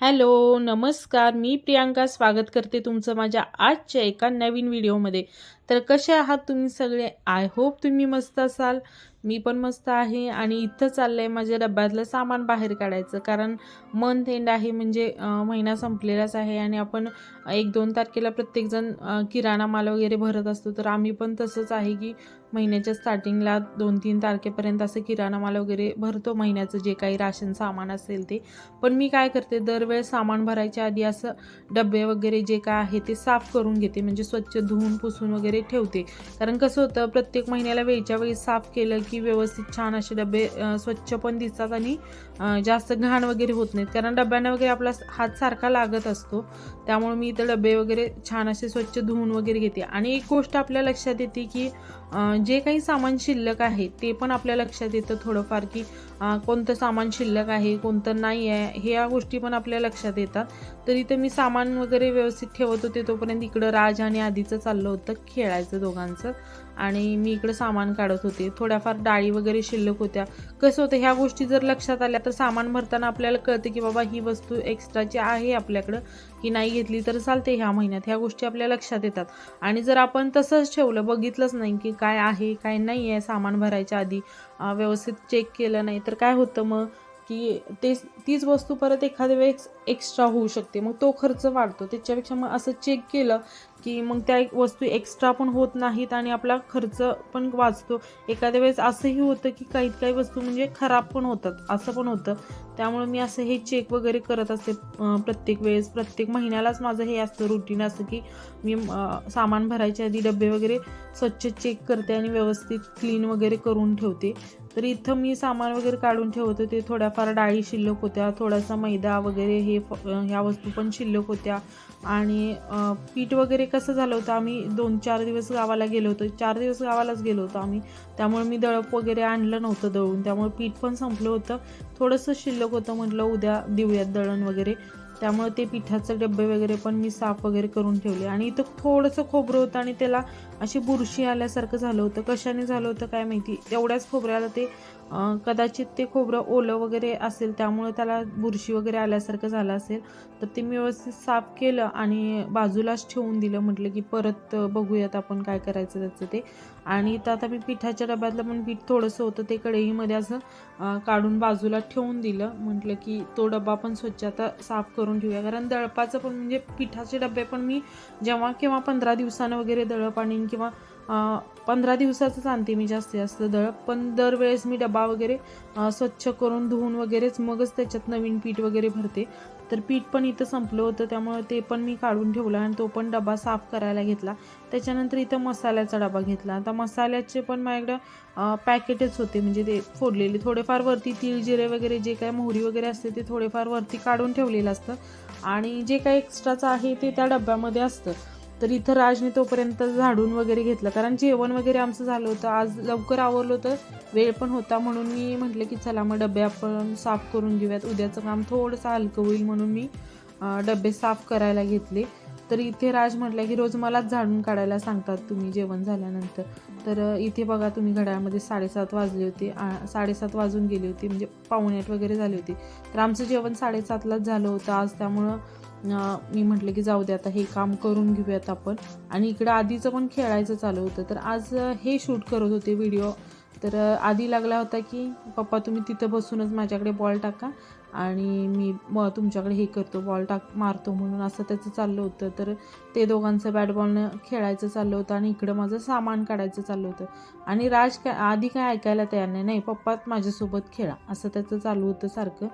Hello नमस्कार. मी प्रियांका स्वागत करते तुमचं माझ्या आजच्या एका नवीन व्हिडिओमध्ये. तर कसे आहात तुम्ही सगळे? आय होप तुम्ही मस्त असाल. मी पण मस्त आहे आणि इथं चाललं आहे माझ्या डब्यातलं सामान बाहेर काढायचं. कारण मंथ एंड आहे म्हणजे महिना संपलेलाच आहे आणि आपण एक दोन तारखेला प्रत्येकजण किराणा माल वगैरे भरत असतो. तर आम्ही पण तसंच आहे की महिन्याच्या स्टार्टिंगला दोन तीन तारखेपर्यंत असं किराणा माल वगैरे भरतो महिन्याचं जे काही राशन सामान असेल ते. पण मी काय करते दरवेळेस सामान भरायच्या आधी असं डबे वगैरे जे काय आहे ते साफ करून घेते. म्हणजे स्वच्छ धुवून पुसून वगैरे ठेवते. कारण कसं होतं प्रत्येक महिन्याला वेळच्या वेळी साफ केलं की व्यवस्थित छान असे डबे स्वच्छ पण दिसतात आणि जास्त घाण वगैरे होत नाहीत. कारण डब्यांना वगैरे आपला हात सारखा लागत असतो. त्यामुळे मी इथं डबे वगैरे छान असे स्वच्छ धुवून वगैरे घेते. आणि एक गोष्ट आपल्या लक्षात येते की जे काही सामान शिल्लक आहे ते पण आपल्या लक्षात येतं थोडंफार की कोणतं सामान शिल्लक आहे कोणतं नाही आहे ह्या गोष्टी पण आपल्या लक्षात येतात. तर इथं मी सामान वगैरे व्यवस्थित ठेवत होते तोपर्यंत इकडं राज आणि आधीचं चाललं होतं खेळायचं दोघांचं. आणि मी इकडं सामान काढत होते. थोड्याफार डाळी वगैरे शिल्लक होत्या. कसं होतं ह्या गोष्टी जर लक्षात आल्या तर सामान भरताना आपल्याला कळतं की बाबा ही वस्तू एक्स्ट्राची आहे आपल्याकडं. की नाही घेतली तर चालते ह्या महिन्यात. ह्या गोष्टी आपल्या लक्षात येतात. आणि जर आपण तसंच ठेवलं बघितलंच नाही की काय आहे काय नाही आहे सामान भरायच्या आधी व्यवस्थित चेक केलं नाही तर काय होतं मग? की ते तीच वस्तू परत एखाद्या वेळेस एक्स्ट्रा होऊ शकते. मग तो खर्च वाढतो. त्याच्यापेक्षा मग असं चेक केलं की मग त्या एक वस्तू एक्स्ट्रा पण होत नाहीत आणि आपला खर्च पण वाचतो. एखाद्या वेळेस असंही होतं की काही काही वस्तू म्हणजे खराब पण होतात. असं पण होतं. त्यामुळे मी असं हे चेक वगैरे करत असते प्रत्येक वेळेस. प्रत्येक महिन्यालाच माझं हे असतं रुटीन असं की मी सामान भरायच्या आधी डबे वगैरे स्वच्छ चेक करते आणि व्यवस्थित क्लीन वगैरे करून ठेवते. तर इथं मी सामान वगैरे काढून ठेवत होते. थोड्याफार डाळी शिल्लक होत्या थोडासा मैदा वगैरे हे ह्या वस्तू पण शिल्लक होत्या. आणि पीठ वगैरे कसं झालं होतं आम्ही दोन चार दिवस गावाला गेलो होतो. चार दिवस गावालाच गेलो होतो आम्ही. त्यामुळे मी दळप वगैरे आणलं नव्हतं दळून. त्यामुळे पीठ पण संपलं होतं. थोडंसं शिल्लक होतं म्हटलं उद्या देऊयात दळण वगैरे. त्यामुळे ते पिठाचं डब्बे वगैरे पण मी साफ वगैरे करून ठेवले. आणि इथं थोडंसं खोबरं होतं आणि त्याला अशी बुरशी आल्यासारखं झालं होतं. कशाने झालं होतं काय माहिती? तेवढ्याच खोबऱ्याला ते कदाचित ते खोबरं ओलं वगैरे असेल त्यामुळे त्याला बुरशी वगैरे आल्यासारखं झालं असेल तर ते मी व्यवस्थित साफ केलं आणि बाजूलाच ठेवून दिलं. म्हटलं की परत बघूयात आपण काय करायचं त्याचं ते. आणि तर आता मी पिठाच्या डब्यातलं पण पीठ थोडंसं होतं ते कढईमध्ये असं काढून बाजूला ठेवून दिलं. म्हटलं की तो डबा पण स्वच्छ आता साफ करून ठेवूया. कारण दळपाचं पण म्हणजे पिठाचे डबे पण मी जेव्हा केव्हा पंधरा दिवसानं वगैरे दळप आणीन किंवा पंधरा दिवसाचंच आणते मी जास्तीत जास्त दळप पण दरवेळेस मी डबा वगैरे स्वच्छ करून धुवून वगैरेच मगच त्याच्यात नवीन पीठ वगैरे भरते. तर पीठ पण इथं संपलं होतं त्यामुळे ते पण मी काढून ठेवलं आणि तो पण डबा साफ करायला घेतला. त्याच्यानंतर इथं मसाल्याचा डबा घेतला. आता मसाल्याचे पण माझ्याकडं पॅकेटच होते. म्हणजे ते फोडलेले थोडेफार वरती तीळ जिरे वगैरे जे काय मोहरी वगैरे असते ते थोडेफार वरती काढून ठेवलेलं असतं. आणि जे काही एक्स्ट्राचं आहे ते त्या डब्यामध्ये असतं. तर इथं राजने तोपर्यंत झाडून वगैरे घेतलं. कारण जेवण वगैरे आमचं झालं होतं. आज लवकर आवरलं होतं. वेळ पण होता म्हणून मी म्हटलं की चला मग डबे आपण साफ करून घेऊयात. उद्याचं काम थोडंसं हलकं होईल म्हणून मी डबे साफ करायला घेतले. तर इथे राज म्हटलं की रोज मलाच झाडून काढायला सांगतात तुम्ही जेवण झाल्यानंतर. तर इथे बघा तुम्ही घड्याळमध्ये साडेसात वाजले होते. आ- साडेसात वाजून गेले होते. म्हणजे पाहुण्यात वगैरे झाले होते. तर आमचं जेवण साडेसातलाच झालं होतं. आज त्यामुळं मी म्हटलं की जाऊ दे आता हे काम करून घेऊयात आपण. आणि इकडं आधीचं पण खेळायचं चालू होतं. तर आज हे शूट करत होते व्हिडिओ तर आधी लागला होता की पप्पा तुम्ही तिथं बसूनच माझ्याकडे बॉल टाका आणि मी म तुमच्याकडे हे करतो बॉल टाक मारतो म्हणून असं त्याचं चाललं होतं. तर ते दोघांचं बॅट बॉलनं खेळायचं चाललं होतं आणि इकडं माझं सामान काढायचं चाललं होतं. आणि राज का आधी काय ऐकायला तयार नाही. नाही पप्पा माझ्यासोबत खेळा असं त्याचं चालू होतं सारखं.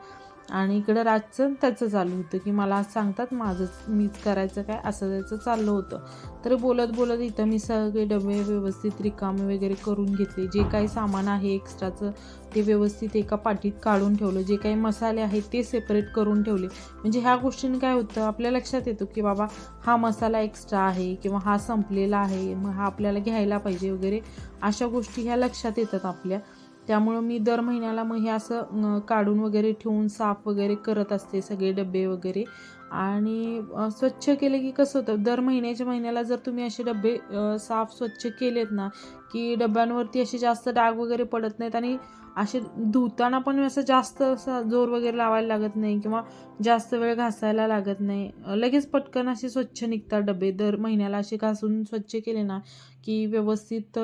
आणि इकडं राजचं त्याचं चालू होतं की मला आज सांगतात माझंच मीच करायचं काय असं त्याचं चाललं होतं. तर बोलत बोलत इथं मी सगळे डबे व्यवस्थित रिकामे वगैरे करून घेतले. जे काही सामान आहे एक्स्ट्राचं ते व्यवस्थित एका पाठीत काढून ठेवलं. जे काही मसाले आहेत ते सेपरेट करून ठेवले. म्हणजे ह्या गोष्टीने काय होतं आपल्या लक्षात येतो की बाबा हा मसाला एक्स्ट्रा आहे किंवा हा संपलेला आहे मग हा आपल्याला घ्यायला पाहिजे वगैरे अशा गोष्टी ह्या लक्षात येतात आपल्या. त्यामुळं मी दर महिन्याला मग हे असं काढून वगैरे ठेवून साफ वगैरे करत असते सगळे डबे वगैरे. आणि स्वच्छ केले की कसं होतं दर महिन्याच्या महिन्याला जर तुम्ही असे डबे साफ स्वच्छ केलेत ना की डब्यांवरती असे जास्त डाग वगैरे पडत नाहीत आणि असे धुताना पण असं जास्त असं जोर वगैरे लावायला लागत नाही किंवा जास्त वेळ घासायला लागत नाही. लगेच पटकन असे स्वच्छ निघतात डबे. दर महिन्याला असे घासून स्वच्छ केले ना की व्यवस्थित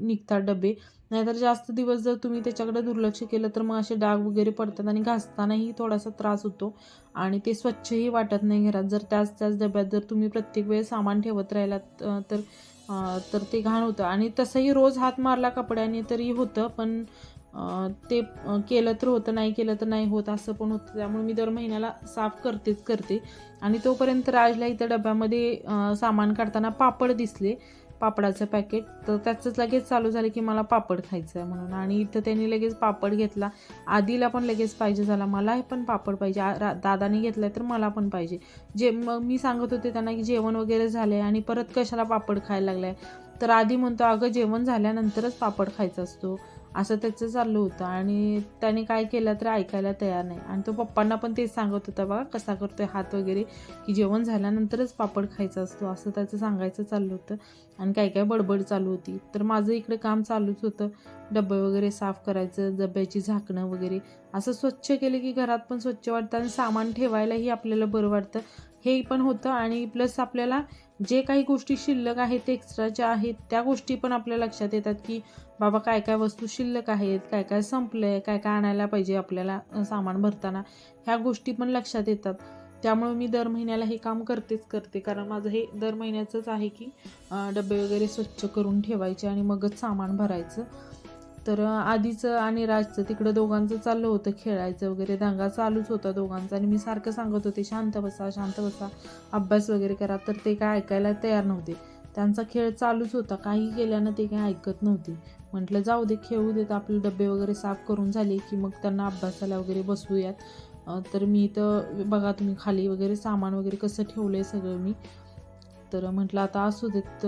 निघतात डबे. नाहीतर जास्त दिवस जर तुम्ही त्याच्याकडे दुर्लक्ष केलं तर मग असे डाग वगैरे पडतात आणि घासतानाही थोडासा त्रास होतो आणि ते स्वच्छही वाटत नाही घरात. जर त्याच त्याच डब्यात जर तुम्ही प्रत्येक वेळेस सामान ठेवत राहिलात तर तर ते घाण होतं. आणि तसंही रोज हात मारला कपड्याने तरी होतं पण ते केलं तर होतं नाही केलं तर नाही होत असं पण होतं. त्यामुळे मी दर महिन्याला साफ करतेच करते. आणि तोपर्यंत राजला इथं डब्यामध्ये सामान काढताना पापड दिसले पापडाचं पॅकेट तर त्याचंच लगेच चालू झालं की मला पापड खायचं आहे म्हणून. आणि इथं त्यांनी लगेच पापड घेतला. आधीला पण लगेच पाहिजे झाला. मला पण पापड पाहिजे. आ- रा- दादाने घेतलाय तर मला पण पाहिजे. जे मग मी सांगत होते त्यांना की जेवण वगैरे झालं आहे आणि परत कशाला पापड खायला लागलाय. तर आधी म्हणतो अगं जेवण झाल्यानंतरच पापड खायचा असतो. असं त्याचं चाललं होतं. आणि त्याने काय केलं तर ऐकायला तयार नाही. आणि तो पप्पांना पण तेच सांगत होता बघा कसा करतोय हात वगैरे की जेवण झाल्यानंतरच पापड खायचा असतो. असं त्याचं सांगायचं चाललं होतं. आणि काय काय बडबड चालू होती. तर माझं इकडे काम चालूच होतं. डबे वगैरे साफ करायचं डब्याची झाकणं वगैरे. असं स्वच्छ केलं की घरात पण स्वच्छ वाटतं आणि सामान ठेवायलाही आपल्याला बरं वाटतं. हे पण होतं. आणि प्लस आपल्याला जे काही गोष्टी शिल्लक आहेत एक्स्ट्राच्या आहेत त्या गोष्टी पण आपल्या लक्षात येतात की बाबा काय काय वस्तू शिल्लक आहेत काय काय संपलं आहे काय काय आणायला पाहिजे आपल्याला सामान भरताना ह्या गोष्टी पण लक्षात येतात. त्यामुळे मी दर महिन्याला हे काम करतेच करते. कारण माझं हे दर महिन्याचंच आहे की डबे वगैरे स्वच्छ करून ठेवायचे आणि मगच सामान भरायचं. तर आधीचं आणि राजचं तिकडं दोघांचं चाललं होतं खेळायचं वगैरे. दंगा चालूच होता दोघांचा आणि मी सारखं सांगत होते शांत बसा शांत बसा अभ्यास वगैरे करा. तर ते काय ऐकायला तयार नव्हते. त्यांचा खेळ चालूच होता काही केल्यानं ते काय ऐकत नव्हते. म्हटलं जाऊ दे खेळू देत आपले डबे वगैरे साफ करून झाले की मग त्यांना अभ्यासाला वगैरे बसवूयात. तर मी इथं बघा तुम्ही खाली वगैरे सामान वगैरे कसं ठेवलं आहे सगळं मी. तर म्हटलं आता असू देत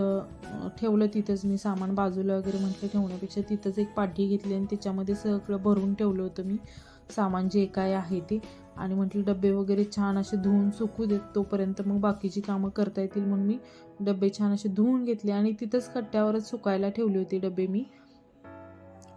ठेवलं तिथंच मी सामान बाजूला वगैरे म्हटलं ठेवण्यापेक्षा तिथंच एक पाठी घेतली आणि त्याच्यामध्ये सगळं भरून ठेवलं होतं मी सामान जे काय आहे ते. आणि म्हटलं डबे वगैरे छान असे धुवून सुकू देत तोपर्यंत मग बाकीची कामं करता येतील. म्हणून मी डबे छान असे धुवून घेतले आणि तिथंच कट्ट्यावरच सुकायला ठेवले होते डबे मी.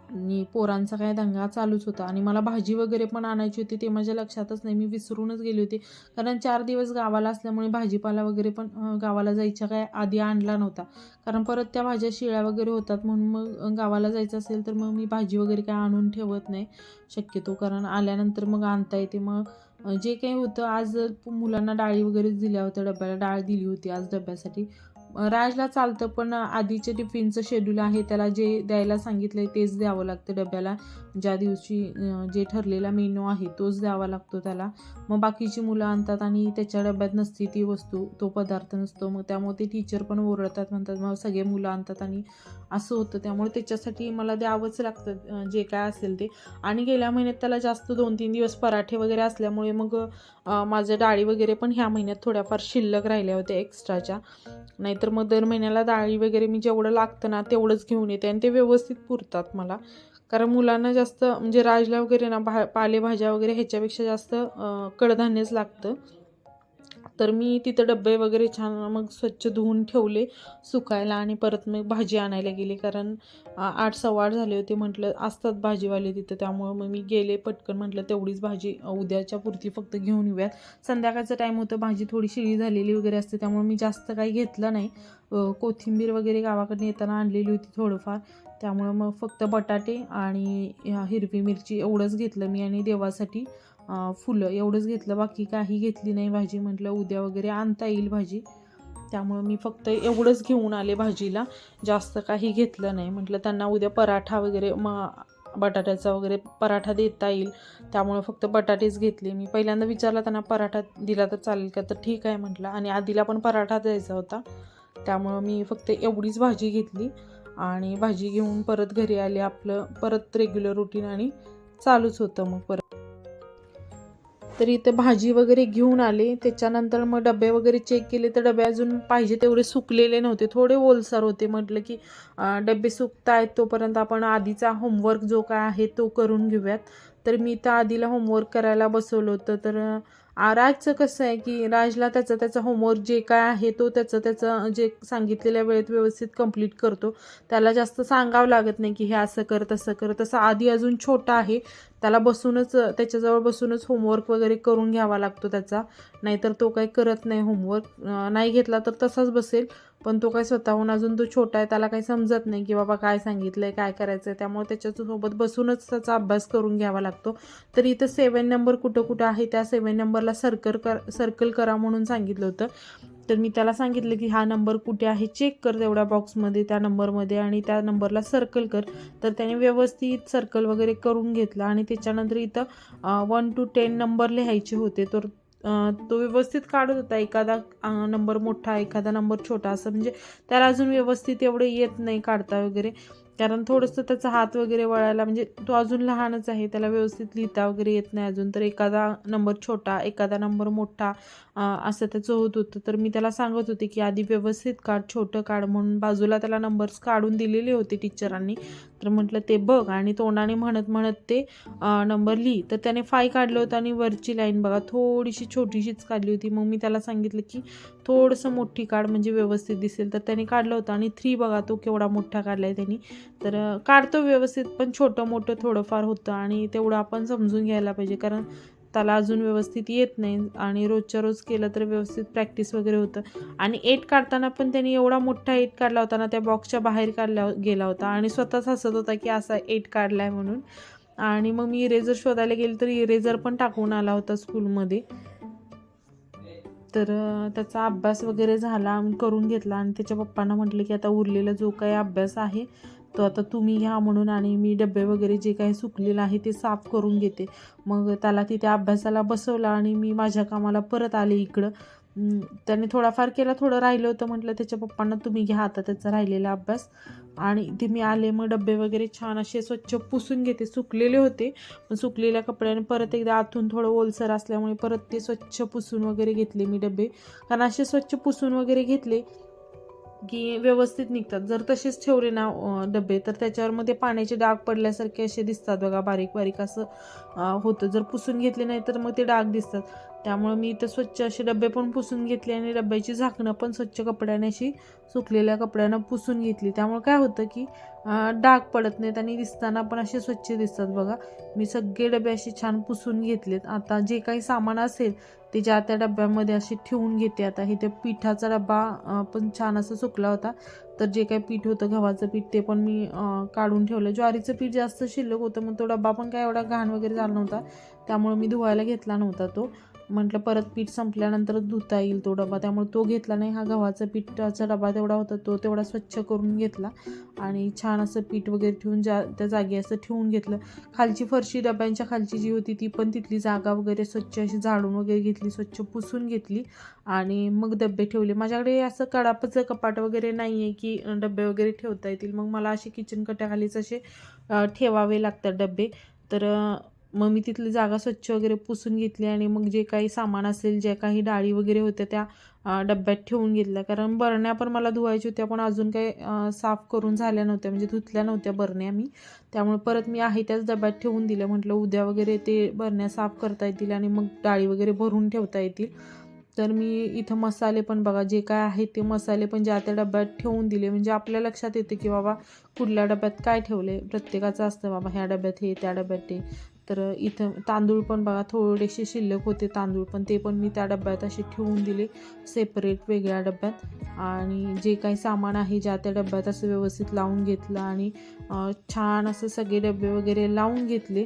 आणि पोरांचा काय दंगा चालूच होता. आणि मला भाजी वगैरे पण आणायची होती ते माझ्या लक्षातच नाही. मी विसरूनच गेली होती. कारण चार दिवस गावाला असल्यामुळे भाजीपाला वगैरे पण गावाला जायच्या काय आधी आणला नव्हता. कारण परत त्या भाज्या शिळ्या वगैरे होतात म्हणून मग गावाला जायचं असेल तर मग मी भाजी वगैरे काय आणून ठेवत नाही. शक्यतो कारण आल्यानंतर मग आणता येते. मग जे काही होतं आज मुलांना डाळी वगैरे दिल्या होत्या डब्याला. डाळ दिली होती आज डब्यासाठी. राजला चालतं पण आधीचे टिफिनचं शेड्यूल आहे त्याला जे द्यायला सांगितलं आहे तेच द्यावं लागतं डब्याला. ज्या दिवशी जे ठरलेला मेनू आहे तोच द्यावा लागतो त्याला. मग बाकीची मुलं आणतात आणि त्याच्या डब्यात नसती ती वस्तू तो पदार्थ नसतो. मग त्यामुळे ते टीचर पण ओरडतात म्हणतात मग सगळे मुलं आणतात आणि असं होतं. त्यामुळे त्याच्यासाठी मला द्यावंच लागतं जे काय असेल ते. आणि गेल्या महिन्यात त्याला जास्त दोन तीन दिवस पराठे वगैरे असल्यामुळे मग माझ्या डाळी वगैरे पण ह्या महिन्यात थोड्याफार शिल्लक राहिल्या होत्या एक्स्ट्राच्या तर मग दर महिन्याला डाळी वगैरे मी जेवढं लागतं ना तेवढंच घेऊन येते आणि ते व्यवस्थित पुरतात मला. कारण मुलांना जास्त म्हणजे राजला वगैरे ना भा पालेभाज्या वगैरे ह्याच्यापेक्षा जास्त कडधान्यच लागतं. तर मी तिथं डबे वगैरे छान मग स्वच्छ धुवून ठेवले सुकायला आणि परत मग भाजी आणायला गेले. कारण आठ सव्वा आठ झाले होते म्हटलं असतात भाजीवाले तिथं. त्यामुळं मग मी गेले पटकन म्हटलं तेवढीच भाजी उद्याच्या पुरती फक्त घेऊन येऊयात. संध्याकाळचं टाईम होतं भाजी थोडी शिळी झालेली वगैरे असते त्यामुळे मी जास्त काही घेतलं नाही. कोथिंबीर वगैरे गावाकडून येताना आणलेली होती थोडंफार. त्यामुळं मग फक्त बटाटे आणि हिरवी मिरची एवढंच घेतलं मी आणि देवासाठी. फुलं एवढंच घेतलं बाकी काही घेतली नाही भाजी. म्हटलं उद्या वगैरे आणता येईल भाजी. त्यामुळं मी फक्त एवढंच घेऊन आले भाजीला. जास्त काही घेतलं नाही. म्हटलं त्यांना उद्या पराठा वगैरे म बटाट्याचा वगैरे पराठा देता येईल. त्यामुळं फक्त बटाटेच घेतले. मी पहिल्यांदा विचारला त्यांना पराठा दिला तर चालेल का? तर ठीक आहे म्हटलं. आणि आधीला पण पराठा द्यायचा होता. त्यामुळं मी फक्त एवढीच भाजी घेतली. आणि भाजी घेऊन परत घरी आले. आपलं परत रेग्युलर रुटीन आणि चालूच होतं मग परत. तर इथं भाजी वगैरे घेऊन आले. त्याच्यानंतर मग डबे वगैरे चेक केले तर डबे अजून पाहिजे तेवढे सुकलेले नव्हते. थोडे ओलसर होते. म्हटलं की डबे सुकतायत तोपर्यंत आपण आधीचा होमवर्क जो काय आहे तो करून घेऊयात. तर मी तर आधीला होमवर्क करायला बसवलं होतं. तर राजचं कसं आहे की राजला त्याचं त्याचा होमवर्क जे काय आहे तो त्याचं त्याचं जे सांगितलेल्या वेळेत व्यवस्थित कंप्लीट करतो. त्याला जास्त सांगावं लागत नाही की हे असं कर तसं कर. तसं आधी अजून छोटा आहे. त्याला बसूनच त्याच्याजवळ बसूनच होमवर्क वगैरे करून घ्यावा लागतो त्याचा. नाहीतर तो काही करत नाही होमवर्क नाही घेतला तर तसाच बसेल. पण तो काय स्वतःहून अजून तो छोटा आहे त्याला काही समजत नाही की बाबा काय सांगितलं आहे काय करायचं आहे त्यामुळे त्याच्यासोबत बसूनच त्याचा अभ्यास करून घ्यावा लागतो. तर इथं सेवन नंबर कुठं कुठं आहे त्या सेवन नंबरला सर्कल कर सर्कल करा म्हणून सांगितलं होतं. तर मी त्याला सांगितलं की हा नंबर कुठे आहे चेक कर तेवढ्या बॉक्समध्ये त्या नंबरमध्ये आणि त्या नंबरला सर्कल कर. तर त्याने व्यवस्थित सर्कल वगैरे करून घेतलं आणि त्याच्यानंतर इथं वन टू टेन नंबर लिहायचे होते. तर तो व्यवस्थित काढत होता. एखादा नंबर मोठा एखादा नंबर छोटा असं. म्हणजे त्याला अजून व्यवस्थित एवढं येत नाही काढता वगैरे. कारण थोडंसं त्याचा हात वगैरे वळायला म्हणजे तो अजून लहानच आहे त्याला व्यवस्थित लिहिता वगैरे येत नाही अजून. तर एखादा नंबर छोटा एखादा नंबर मोठा असं त्याचं होत होतं. तर मी त्याला सांगत होते की आधी व्यवस्थित काढ छोटं काढ म्हणून. बाजूला त्याला नंबर्स काढून दिलेले होते टीचरांनी. तर म्हटलं ते बघ. आणि तोंडाने म्हणत म्हणत ते नंबर लिही. तर त्याने फाय काढलं होतं आणि वरची लाईन बघा थोडीशी छोटीशीच काढली होती. मग मी त्याला सांगितलं की थोडंसं मोठी काढ म्हणजे व्यवस्थित दिसेल. तर त्याने काढलं होतं आणि थ्री बघा तो केवढा मोठा काढला आहे त्यांनी. तर काढतो व्यवस्थित पण छोटं मोठं थोडंफार होतं आणि तेवढं आपण समजून घ्यायला पाहिजे. कारण त्याला अजून व्यवस्थित येत नाही आणि रोजच्या रोज केलं तर व्यवस्थित प्रॅक्टिस वगैरे होतं. आणि एट काढताना पण त्यांनी एवढा मोठा एट काढला होता ना त्या बॉक्सच्या बाहेर काढला गेला होता. आणि स्वतःच हसत होता की असा एट काढला आहे म्हणून. आणि मग मी इरेझर शोधायला गेले तर इरेझर पण टाकून आला होता स्कूलमध्ये. तर त्याचा अभ्यास वगैरे झाला करून घेतला आणि त्याच्या पप्पांना म्हटलं की आता उरलेला जो काही अभ्यास आहे तर आता तुम्ही घ्या म्हणून आणि मी डबे वगैरे जे काही सुकलेलं आहे ते साफ करून घेते. मग त्याला तिथे अभ्यासाला बसवलं आणि मी माझ्या कामाला परत आले इकडं. त्याने थोडाफार केला थोडं राहिलं होतं म्हटलं त्याच्या पप्पांना तुम्ही घ्या आता त्याचा राहिलेला अभ्यास. आणि इथे मी आले मग डबे वगैरे छान असे स्वच्छ पुसून घेते. सुकलेले होते पण सुकलेल्या कपड्याने परत एकदा आतून थोडं ओलसर असल्यामुळे परत ते स्वच्छ पुसून वगैरे घेतले मी डबे. कारण असे स्वच्छ पुसून वगैरे घेतले की व्यवस्थित निघतात. जर तसेच ठेवले ना डबे तर त्याच्यावर मध्ये पाण्याचे डाग पडल्यासारखे असे दिसतात बघा बारीक बारीक असं होतं. जर पुसून घेतले नाही तर मग ते डाग दिसतात. त्यामुळं मी इथं स्वच्छ असे डबे पण पुसून घेतले आणि डब्याची झाकणं पण स्वच्छ कपड्याने अशी सुकलेल्या कपड्यानं पुसून घेतली. त्यामुळे काय होतं की डाग पडत नाहीत आणि दिसताना पण असे स्वच्छ दिसतात बघा. मी सगळे डबे असे छान पुसून घेतलेत. आता जे काही सामान असेल ते ज्या त्या डब्यामध्ये असे ठेवून घेते. आता इथे पिठाचा डबा पण छान असा सुकला होता. तर जे काही पीठ होतं गव्हाचं पीठ ते पण मी काढून ठेवलं. ज्वारीचं पीठ जास्त शिल्लक होतं मग तो डबा पण काय एवढा घाण वगैरे झाला नव्हता. त्यामुळे मी धुवायला घेतला नव्हता तो. म्हटलं परत पीठ संपल्यानंतर धुता येईल तो डबा. त्यामुळे तो घेतला नाही. हा गव्हाचा पिठाचा डबा तेवढा होता तो तेवढा स्वच्छ करून घेतला आणि छान असं पीठ वगैरे ठेवून ज्या त्या जागी असं ठेवून घेतलं. खालची फरशी डब्यांच्या खालची जी होती ती पण तिथली जागा वगैरे स्वच्छ अशी झाडून वगैरे घेतली स्वच्छ पुसून घेतली आणि मग डबे ठेवले. माझ्याकडे असं कडापचं कपाट वगैरे नाही आहे की डबे वगैरे ठेवता येतील. मग मला असे किचन कट्याखालीच असे ठेवावे लागतात डबे तर मग मी तिथली जागा स्वच्छ वगैरे पुसून घेतली आणि मग जे काही सामान असेल ज्या काही डाळी वगैरे होत्या त्या डब्यात ठेवून घेतल्या. कारण बरण्या पण मला धुवायच्या होत्या पण अजून काही साफ करून झाल्या नव्हत्या. म्हणजे धुतल्या नव्हत्या बरण्या मी. त्यामुळे परत मी आहे त्याच डब्यात ठेवून दिल्या. म्हटलं उद्या वगैरे ते बरण्या साफ करता येतील आणि मग डाळी वगैरे भरून ठेवता येतील. तर मी इथं मसाले पण बघा जे काय आहेत ते मसाले पण ज्या त्या डब्यात ठेवून दिले. म्हणजे आपल्या लक्षात येते की बाबा कुठल्या डब्यात काय ठेवले प्रत्येकाचं असतं बाबा ह्या डब्यात हे त्या डब्यात ते. तर इथं तांदूळ पण बघा थोडेसे शिल्लक होते तांदूळ पण ते पण मी त्या डब्यात असे ठेवून दिले सेपरेट वेगळ्या डब्यात. आणि जे काही सामान आहे ज्या त्या डब्यात असं व्यवस्थित लावून घेतलं आणि छान असं सगळे डबे वगैरे लावून घेतले.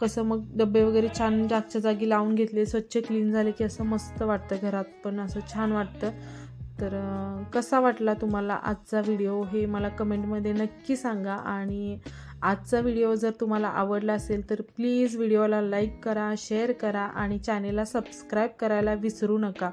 कसं मग डबे वगैरे छान जागच्या जागी लावून घेतले स्वच्छ क्लीन झाले की असं मस्त वाटतं घरात पण असं छान वाटतं. तर कसा वाटला तुम्हाला आजचा व्हिडिओ हे मला कमेंटमध्ये नक्की सांगा. आणि आजचा व्हिडिओ जर तुम्हाला आवडला असेल तर प्लीज व्हिडिओला लाईक करा शेअर करा आणि चॅनेलला सबस्क्राईब करायला विसरू नका.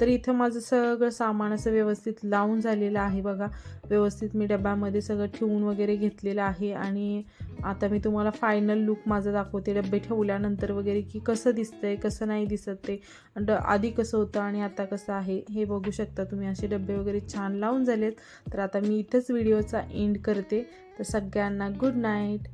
तर इथं माझं सगळं सामान असं व्यवस्थित लावून झालेलं आहे बघा. व्यवस्थित मी डब्यामध्ये सगळं ठेवून वगैरे घेतलेलं आहे आणि आता मी तुम्हाला फायनल लुक माझा दाखवते. डबे ठेवल्यानंतर वगैरे की कसं दिसतंय कसं नाही दिसत ते. ड आधी कसं होतं आणि आता कसं आहे हे बघू शकता तुम्ही. असे डबे वगैरे छान लावून झालेत. तर आता मी इथंच व्हिडिओचा एंड करते. तर सगळ्यांना गुड नाईट